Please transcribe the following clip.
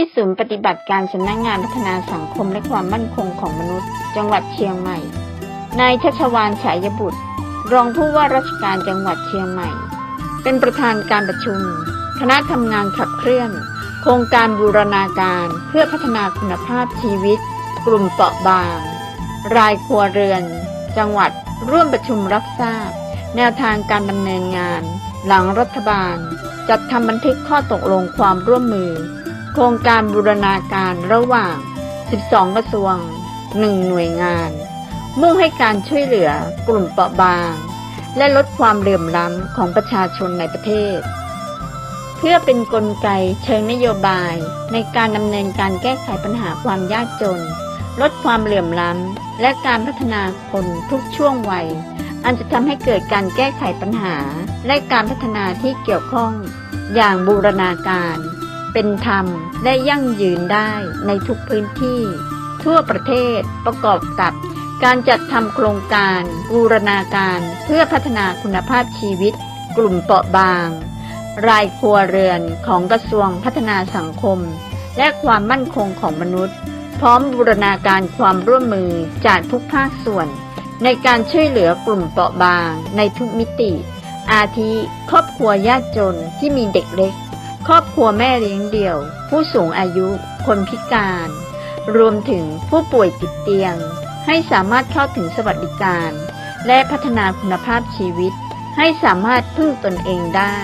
ที่ศูนย์ปฏิบัติการสำนักงงานพัฒนาสังคมและความมั่นคงของมนุษย์ จังหวัดเชียงใหม่ นายชัชวานฉายบุตร รองผู้ว่าราชการจังหวัดเชียงใหม่ เป็นประธานการประชุม คณะทำงานขับเคลื่อน โครงการบูรณาการเพื่อพัฒนาคุณภาพชีวิต กลุ่มเปราะบาง รายครัวเรือน จังหวัดร่วมประชุมรับทราบ แนวทางการดำเนินงาน หลังรัฐบาล จัดทำบันทึกข้อตกลงความร่วมมือ ครงการบูรณาการระหว่าง 12 กระทรวง 1 หน่วยงาน มุ่งให้การช่วยเหลือกลุ่มเปราะบาง และลดความเหลื่อมล้ำของประชาชนในประเทศ เพื่อเป็นนกลไกเชิงนโยบายในการดำเนินการแก้ไขปัญหาความยากจน ลดความเหลื่อมล้ำ และการพัฒนาคนทุกช่วงวัย อันจะทำให้เกิดการแก้ไขปัญหา และการพัฒนาที่เกี่ยวข้อง อย่างบูรณาการ เป็นธรรมและยั่งยืนได้ในทุกพื้นที่ ทั่วประเทศประกอบกับการจัดทำโครงการบูรณาการเพื่อพัฒนาคุณภาพชีวิต กลุ่มเปราะบาง รายครัวเรือนของกระทรวงพัฒนาสังคม และความมั่นคงของมนุษย์ พร้อมบูรณาการความร่วมมือจากทุกภาคส่วน ในการช่วยเหลือกลุ่มเปราะบางในทุกมิติ อาทิครอบครัวยากจนที่มีเด็กเล็ก ครอบครัวแม่เลี้ยงเดี่ยว ผู้สูงอายุ คนพิการ รวมถึงผู้ป่วยติดเตียง ให้สามารถเข้าถึงสวัสดิการ และพัฒนาคุณภาพชีวิต ให้สามารถพึ่งตนเองได้